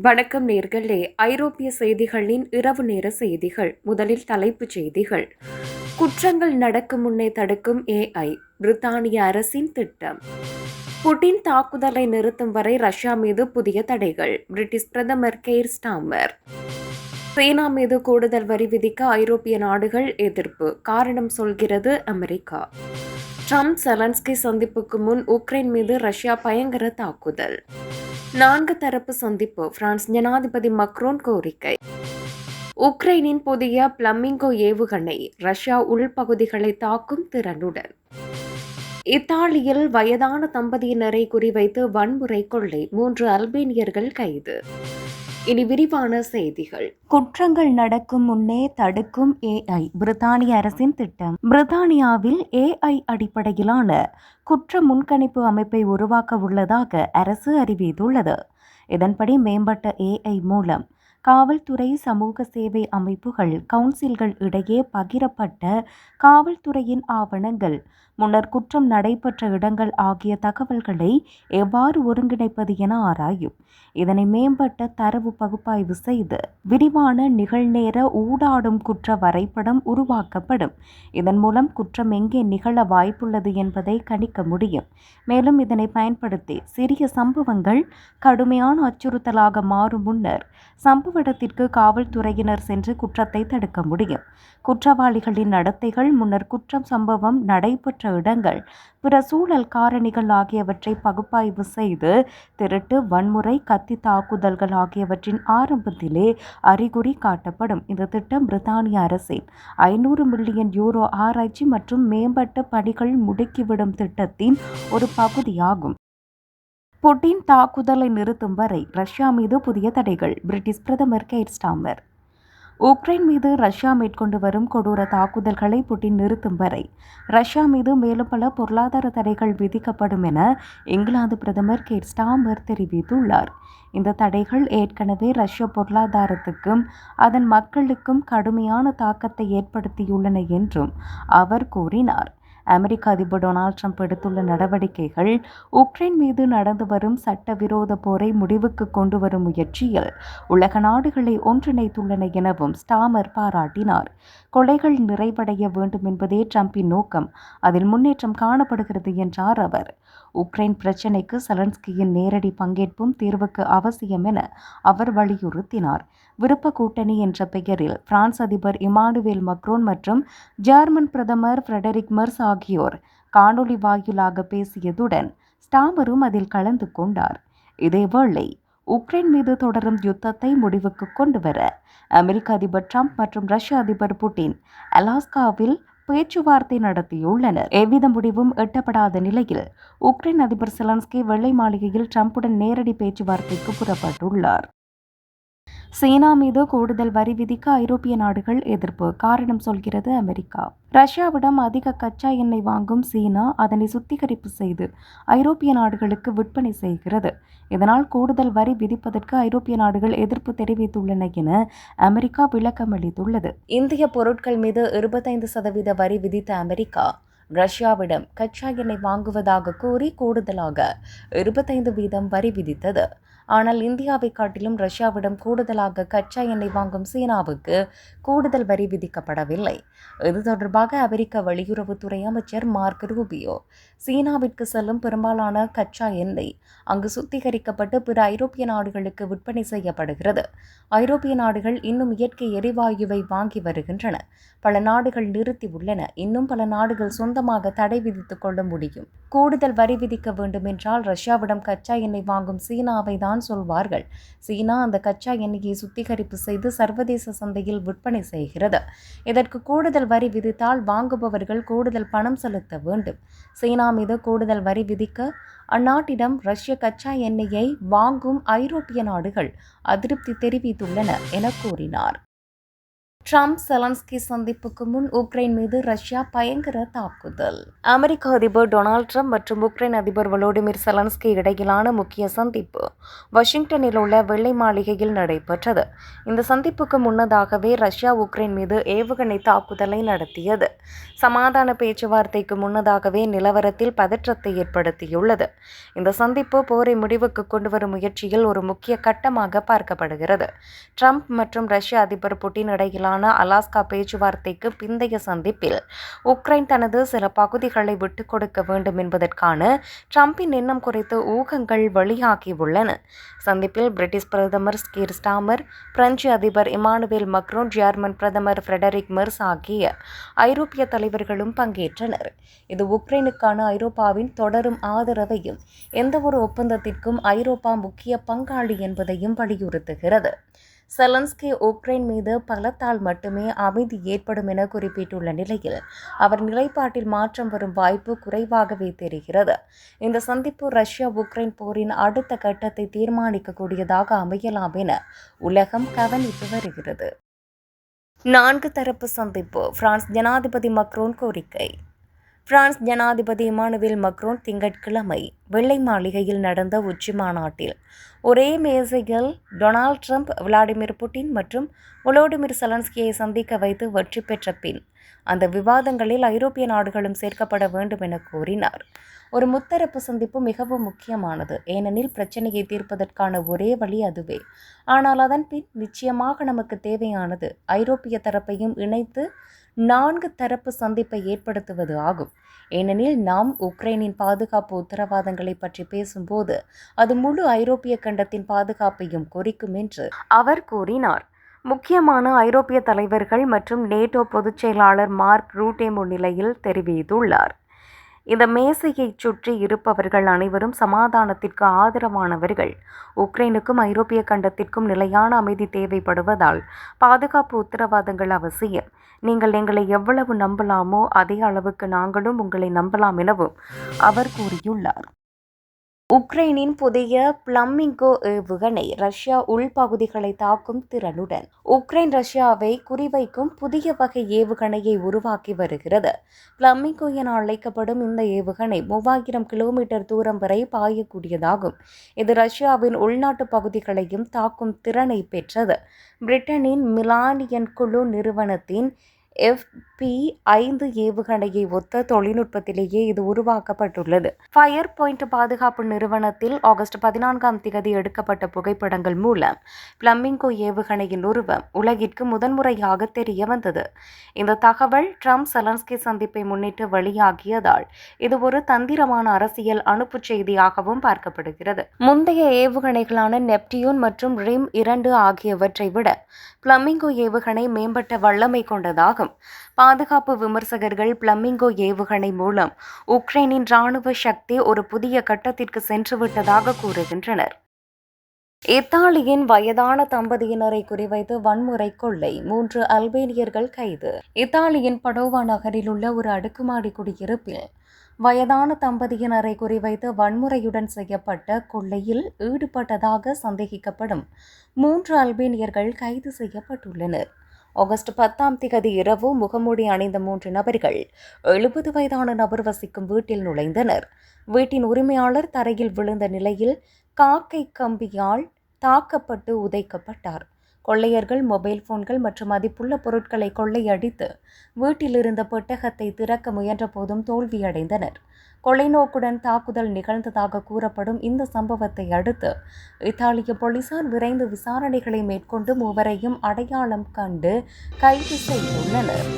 வணக்கம் நேர்களே. ஐரோப்பிய செய்திகளின் இரவு நேர செய்திகள். முதலில் தலைப்புச் செய்திகள். குற்றங்கள் நடக்கும் முன்னே தடுக்கும் ஏஐ பிரித்தானிய அரசின் திட்டம். புட்டின் தாக்குதலை நிறுத்தும் வரை ரஷ்யா மீது புதிய தடைகள். பிரிட்டிஷ் பிரதமர் கேர் ஸ்டாமர். சீனா மீது கூடுதல் வரி விதிக்க ஐரோப்பிய நாடுகள் எதிர்ப்பு. காரணம் சொல்கிறது அமெரிக்கா. ட்ரம்ப் செலன்ஸ்கி சந்திப்புக்கு முன் உக்ரைன் மீது ரஷ்யா பயங்கர தாக்குதல். நான்கு தரப்பு சந்திப்பு. பிரான்ஸ் ஜனாதிபதி மக்ரோன் கோரிக்கை. உக்ரைனின் புதிய பிளமிங்கோ ஏவுகணை ரஷ்யா உள்பகுதிகளை தாக்கும் திறனுடன். இத்தாலியில் வயதான தம்பதியினரை குறிவைத்து வன்முறை கொள்ளை மூன்று அல்பேனியர்கள் கைது. இனி விரிவான செய்திகள். குற்றங்கள் நடக்கும் முன்னே தடுக்கும் ஏஐ பிரித்தானிய அரசின் திட்டம். பிரித்தானியாவில் ஏஐ அடிப்படையிலான குற்ற முன்கணிப்பு அமைப்பை உருவாக்க உள்ளதாக அரசு அறிவித்துள்ளது. இதன்படி மேம்பட்ட ஏஐ மூலம் காவல்துறை சமூக சேவை அமைப்புகள் கவுன்சில்கள் இடையே பகிரப்பட்ட காவல்துறையின் ஆவணங்கள் முன்னர் குற்றம் நடைபெற்ற இடங்கள் ஆகிய தகவல்களை எவ்வாறு ஒருங்கிணைப்பது என ஆராயும். இதனை மேம்பட்ட தரவு பகுப்பாய்வு செய்து விரிவான நிகழ்நேர ஊடாடும் குற்ற வரைபடம் உருவாக்கப்படும். இதன் மூலம் குற்றம் எங்கே நிகழ வாய்ப்புள்ளது என்பதை கணிக்க முடியும். மேலும் இதனை பயன்படுத்தி சிறிய சம்பவங்கள் கடுமையான அச்சுறுத்தலாக மாறும் முன்னர் சம்பவ இடத்திற்கு காவல்துறையினர் சென்று குற்றத்தை தடுக்க முடியும். குற்றவாளிகளின் நடத்தைகள் முன்னர் குற்றம் சம்பவம் நடைபெற்ற இடங்கள் பிற சூழல் காரணிகள் ஆகியவற்றை பகுப்பாய்வு செய்து திருட்டு வன்முறை கத்தி தாக்குதல்கள் ஆகியவற்றின் ஆரம்பத்திலே அறிகுறி காட்டப்படும். இந்த திட்டம் பிரித்தானிய அரசின் ஐநூறு மில்லியன் யூரோ ஆராய்ச்சி மற்றும் மேம்பட்ட பணிகள் முடுக்கிவிடும் திட்டத்தின் ஒரு பகுதியாகும். புட்டின் தாக்குதலை நிறுத்தும் வரை ரஷ்யா மீது புதிய தடைகள் பிரிட்டிஷ் பிரதமர் கெய்ர் ஸ்டாமர் உக்ரைன் மீது ரஷ்யா மேற்கொண்டு வரும் கொடூர தாக்குதல்களை புட்டின் நிறுத்தும் வரை ரஷ்யா மீது மேலும் பல பொருளாதார தடைகள் விதிக்கப்படும் என இங்கிலாந்து பிரதமர் கேட் ஸ்டாமர் தெரிவித்துள்ளார். இந்த தடைகள் ஏற்கனவே ரஷ்ய பொருளாதாரத்துக்கும் அதன் மக்களுக்கும் கடுமையான தாக்கத்தை ஏற்படுத்தியுள்ளன என்றும் அவர் கூறினார். அமெரிக்க அதிபர் டொனால்ட் ட்ரம்ப் எடுத்துள்ள நடவடிக்கைகள் உக்ரைன் மீது நடந்து வரும் சட்டவிரோத போரை முடிவுக்கு கொண்டு வரும் முயற்சியில் உலக நாடுகளை ஒன்றிணைத்துள்ளன எனவும் ஸ்டாமர் பாராட்டினார். கொலைகள் நிறைவடைய வேண்டும் என்பதே ட்ரம்பின் நோக்கம். அதில் முன்னேற்றம் காணப்படுகிறது என்றார் அவர். உக்ரைன் பிரச்சினைக்கு செலன்ஸ்கியின் நேரடி பங்கேற்பும் தீர்வுக்கு அவசியம் என அவர் வலியுறுத்தினார். விருப்ப கூட்டணி என்ற பெயரில் பிரான்ஸ் அதிபர் இமானுவேல் மக்ரோன் மற்றும் ஜெர்மன் பிரதமர் ஃப்ரெடரிக் மெர்ஸ் ஆகியோர் காணொளி வாயிலாக பேசியதுடன் ஸ்டாமரும் அதில் கலந்து கொண்டார். இதேவேளை உக்ரைன் மீது தொடரும் யுத்தத்தை முடிவுக்கு கொண்டு வர அமெரிக்க அதிபர் ட்ரம்ப் மற்றும் ரஷ்ய அதிபர் புட்டின் அலாஸ்காவில் பேச்சுவார்த்தை நடத்தியுள்ளனர். எவ்வித முடிவும் எட்டப்படாத நிலையில் உக்ரைன் அதிபர் செலன்ஸ்கி வெள்ளை மாளிகையில் ட்ரம்புடன் நேரடி பேச்சுவார்த்தைக்கு புறப்பட்டுள்ளார். சீனா மீது கூடுதல் வரி விதிக்க ஐரோப்பிய நாடுகள் எதிர்ப்பு. காரணம் சொல்கிறது அமெரிக்கா. ரஷ்யாவிடம் அதிக கச்சா எண்ணெய் வாங்கும் சீனா அதனை சுத்திகரிப்பு செய்து ஐரோப்பிய நாடுகளுக்கு விற்பனை செய்கிறது. இதனால் கூடுதல் வரி விதிப்பதற்கு ஐரோப்பிய நாடுகள் எதிர்ப்பு தெரிவித்துள்ளன என அமெரிக்கா விளக்கம் அளித்துள்ளது. இந்திய பொருட்கள் மீது இருபத்தைந்து சதவீத வரி விதித்த அமெரிக்கா ரஷ்யாவிடம் கச்சா எண்ணெய் வாங்குவதாக கூறி கூடுதலாக இருபத்தைந்து வீதம் வரி விதித்தது. ஆனால் இந்தியாவை காட்டிலும் ரஷ்யாவிடம் கூடுதலாக கச்சா எண்ணெய் வாங்கும் சீனாவுக்கு கூடுதல் வரி விதிக்கப்படவில்லை. இது தொடர்பாக அமெரிக்க வெளியுறவுத்துறை அமைச்சர் மார்க் ரூபியோ சீனாவிற்கு செல்லும் பெரும்பாலான கச்சா எண்ணெய் அங்கு சுத்திகரிக்கப்பட்டு பிற ஐரோப்பிய நாடுகளுக்கு விற்பனை செய்யப்படுகிறது. ஐரோப்பிய நாடுகள் இன்னும் இயற்கை எரிவாயுவை வாங்கி வருகின்றன. பல நாடுகள் நிறுத்தி உள்ளன இன்னும் பல நாடுகள் சொந்தமாக தடை விதித்துக் கொள்ள முடியும். கூடுதல் வரி விதிக்க வேண்டும் என்றால் ரஷ்யாவிடம் கச்சா எண்ணெய் வாங்கும் சீனாவை தான் சொல்வார்கள். சீனா அந்த கச்சா எண்ணெயை சுத்திகரிப்பு செய்து சர்வதேச சந்தையில் விற்பனை செய்கிறது. இதற்கு கூடுதல் வரி விதித்தால் வாங்குபவர்கள் கூடுதல் பணம் செலுத்த வேண்டும். சீனா மீது கூடுதல் வரி விதிக்க அந்நாட்டிடம் ரஷ்ய கச்சா எண்ணெயை வாங்கும் ஐரோப்பிய நாடுகள் அதிருப்தி தெரிவித்துள்ளன என கூறினார். ட்ரம்ப் செலன்ஸ்கி சந்திப்புக்கு முன் உக்ரைன் மீது ரஷ்யா பயங்கர தாக்குதல். அமெரிக்க அதிபர் டொனால்ட் ட்ரம்ப் மற்றும் உக்ரைன் அதிபர் வலோடிமிர் செலன்ஸ்கி இடையிலான முக்கிய சந்திப்பு வாஷிங்டனில் உள்ள வெள்ளை மாளிகையில் நடைபெற்றது. இந்த சந்திப்புக்கு முன்னதாகவே ரஷ்யா உக்ரைன் மீது ஏவுகணை தாக்குதலை நடத்தியது. சமாதான பேச்சுவார்த்தைக்கு முன்னதாகவே நிலவரத்தில் பதற்றத்தை ஏற்படுத்தியுள்ளது. இந்த சந்திப்பு போரை முடிவுக்கு கொண்டு வரும் முயற்சியில் ஒரு முக்கிய கட்டமாக பார்க்கப்படுகிறது. ட்ரம்ப் மற்றும் ரஷ்ய அதிபர் புட்டின் இடையிலான அலாஸ்கா பேச்சுவார்த்தைக்கு பிந்தைய சந்திப்பில் உக்ரைன் தனது சில பகுதிகளை விட்டுக் கொடுக்க வேண்டும் என்பதற்கான ட்ரம்பின் எண்ணம் குறித்து ஊகங்கள் வெளியாகியுள்ளன. சந்திப்பில் பிரிட்டிஷ் பிரதமர் ஸ்கீர் ஸ்டாமர் பிரெஞ்சு அதிபர் இமானுவேல் மக்ரோன் ஜெர்மன் பிரதமர் ஃபிரெடரிக் மெர்ஸ் ஆகிய ஐரோப்பிய தலைவர்களும் பங்கேற்றனர். இது உக்ரைனுக்கான ஐரோப்பாவின் தொடரும் ஆதரவையும் எந்தவொரு ஒப்பந்தத்திற்கும் ஐரோப்பா முக்கிய பங்காளி என்பதையும் வலியுறுத்துகிறது. செலன்ஸ்கி உக்ரைன் மீது பலத்தால் மட்டுமே அமைதி ஏற்படும் என குறிப்பிட்டுள்ள நிலையில் அவர் நிலைப்பாட்டில் மாற்றம் வரும் வாய்ப்பு குறைவாகவே தெரிகிறது. இந்த சந்திப்பு ரஷ்யா உக்ரைன் போரின் அடுத்த கட்டத்தை தீர்மானிக்கக்கூடியதாக அமையலாம் என உலகம் கவனித்து வருகிறது. நான்கு தரப்பு சந்திப்பு பிரான்ஸ் ஜனாதிபதி மக்ரோன் கோரிக்கை. பிரான்ஸ் ஜனாதிபதி இமானுவேல் மக்ரோன் திங்கட்கிழமை வெள்ளை மாளிகையில் நடந்த உச்சி மாநாட்டில் ஒரே மேசையில் டொனால்ட் ட்ரம்ப் விளாடிமிர் புட்டின் மற்றும் ஒலோடிமிர் செலன்ஸ்கியை சந்திக்க வைத்து வெற்றி பெற்ற பின் அந்த விவாதங்களில் ஐரோப்பிய நாடுகளும் சேர்க்கப்பட வேண்டும் என கூறினார் ஒரு முத்தரப்பு சந்திப்பு மிகவும் முக்கியமானது. ஏனெனில் பிரச்சனையை தீர்ப்பதற்கான ஒரே வழி அதுவே. ஆனால் அதன் பின் நிச்சயமாக நமக்கு தேவையானது ஐரோப்பிய தரப்பையும் இணைத்து நான்கு தரப்பு சந்திப்பை ஏற்படுத்துவது ஆகும். ஏனெனில் நாம் உக்ரைனின் பாதுகாப்பு உத்தரவாதங்களை பற்றி பேசும்போது அது முழு ஐரோப்பிய கண்டத்தின் பாதுகாப்பையும் குறிக்கும் என்று அவர் கூறினார். முக்கியமான ஐரோப்பிய தலைவர்கள் மற்றும் நேட்டோ பொதுச் செயலாளர் மார்க் ரூட்டே முன்னிலையில் தெரிவித்துள்ளார். இந்த மேசையைச் சுற்றி இருப்பவர்கள் அனைவரும் சமாதானத்திற்கு ஆதரவானவர்கள். உக்ரைனுக்கும் ஐரோப்பிய கண்டத்திற்கும் நிலையான அமைதி தேவைப்படுவதால் பாதுகாப்பு உத்தரவாதங்கள் அவசியம். நீங்கள் எங்களை எவ்வளவு நம்பலாமோ அதே அளவுக்கு நாங்களும் உங்களை நம்பலாம் எனவும் அவர் கூறியுள்ளார். உக்ரைனின் புதிய பிளம்மிங்கோ ஏவுகணை ரஷ்யா உள்பகுதிகளை தாக்கும் திறனுடன் உக்ரைன் ரஷ்யாவை குறிவைக்கும் புதிய வகை ஏவுகணையை உருவாக்கி வருகிறது. பிளம்மிங்கோ என அழைக்கப்படும் இந்த ஏவுகணை மூவாயிரம் கிலோமீட்டர் தூரம் வரை பாயக்கூடியதாகும். இது ரஷ்யாவின் உள்நாட்டு பகுதிகளையும் தாக்கும் திறனை பெற்றது. பிரிட்டனின் மிலானியன் குழு நிறுவனத்தின் எஃப்பி ஐந்து ஏவுகணையை ஒத்த தொழில்நுட்பத்திலேயே இது உருவாக்கப்பட்டுள்ளது. ஃபயர் பாயிண்ட் பாதுகாப்பு நிறுவனத்தில் ஆகஸ்ட் பதினான்காம் திகதி எடுக்கப்பட்ட புகைப்படங்கள் மூலம் பிளம்பிங்கோ ஏவுகணையின் உருவம் உலகிற்கு முதன்முறையாக தெரிய வந்தது. இந்த தகவல் ட்ரம்ப் செலன்ஸ்கி சந்திப்பை முன்னிட்டு வெளியாகியதால் இது ஒரு தந்திரமான அரசியல் அனுப்பு செய்தியாகவும் பார்க்கப்படுகிறது. முந்தைய ஏவுகணைகளான நெப்டியூன் மற்றும் ரிம் இரண்டு ஆகியவற்றை விட பிளமிங்கோ ஏவுகணை மேம்பட்ட வல்லமை கொண்டதாகும். பாதுகாப்பு விமர்சகர்கள் பிளமிங்கோ ஏவுகணை மூலம் உக்ரைனின் ராணுவ சக்தி ஒரு புதிய கட்டத்திற்கு சென்றுவிட்டதாக கூறுகின்றனர். இத்தாலியின் வயதான தம்பதியினரை குறிவைத்து வன்முறை கொள்ளை மூன்று அல்பேனியர்கள் கைது. இத்தாலியின் படோவா நகரில் உள்ள ஒரு அடுக்குமாடி குடியிருப்பில் வயதான தம்பதியினரை குறிவைத்து வன்முறையுடன் செய்யப்பட்ட கொள்ளையில் ஈடுபட்டதாக சந்தேகிக்கப்படும் மூன்று அல்பேனியர்கள் கைது செய்யப்பட்டுள்ளனர். ஆகஸ்ட் பத்தாம் திகதி இரவு முகமூடி அணிந்த மூன்று நபர்கள் எழுபது வயதான நபர் வசிக்கும் வீட்டில் நுழைந்தனர். வீட்டின் உரிமையாளர் தரையில் விழுந்த நிலையில் காக்கை கம்பியால் தாக்கப்பட்டு உதைக்கப்பட்டார். கொள்ளையர்கள் மொபைல் போன்கள் மற்றும் மதிப்புள்ள பொருட்களை கொள்ளையடித்து வீட்டில் இருந்த பெட்டகத்தை திறக்க முயன்ற போதும் தோல்வியடைந்தனர். கொலை நோக்குடன் தாக்குதல் நிகழ்ந்ததாக கூறப்படும் இந்த சம்பவத்தை அடுத்து இத்தாலிய போலீசார் விரைந்து விசாரணைகளை மேற்கொண்டு மூவரையும் அடையாளம் கண்டு கைது செய்துள்ளனர்.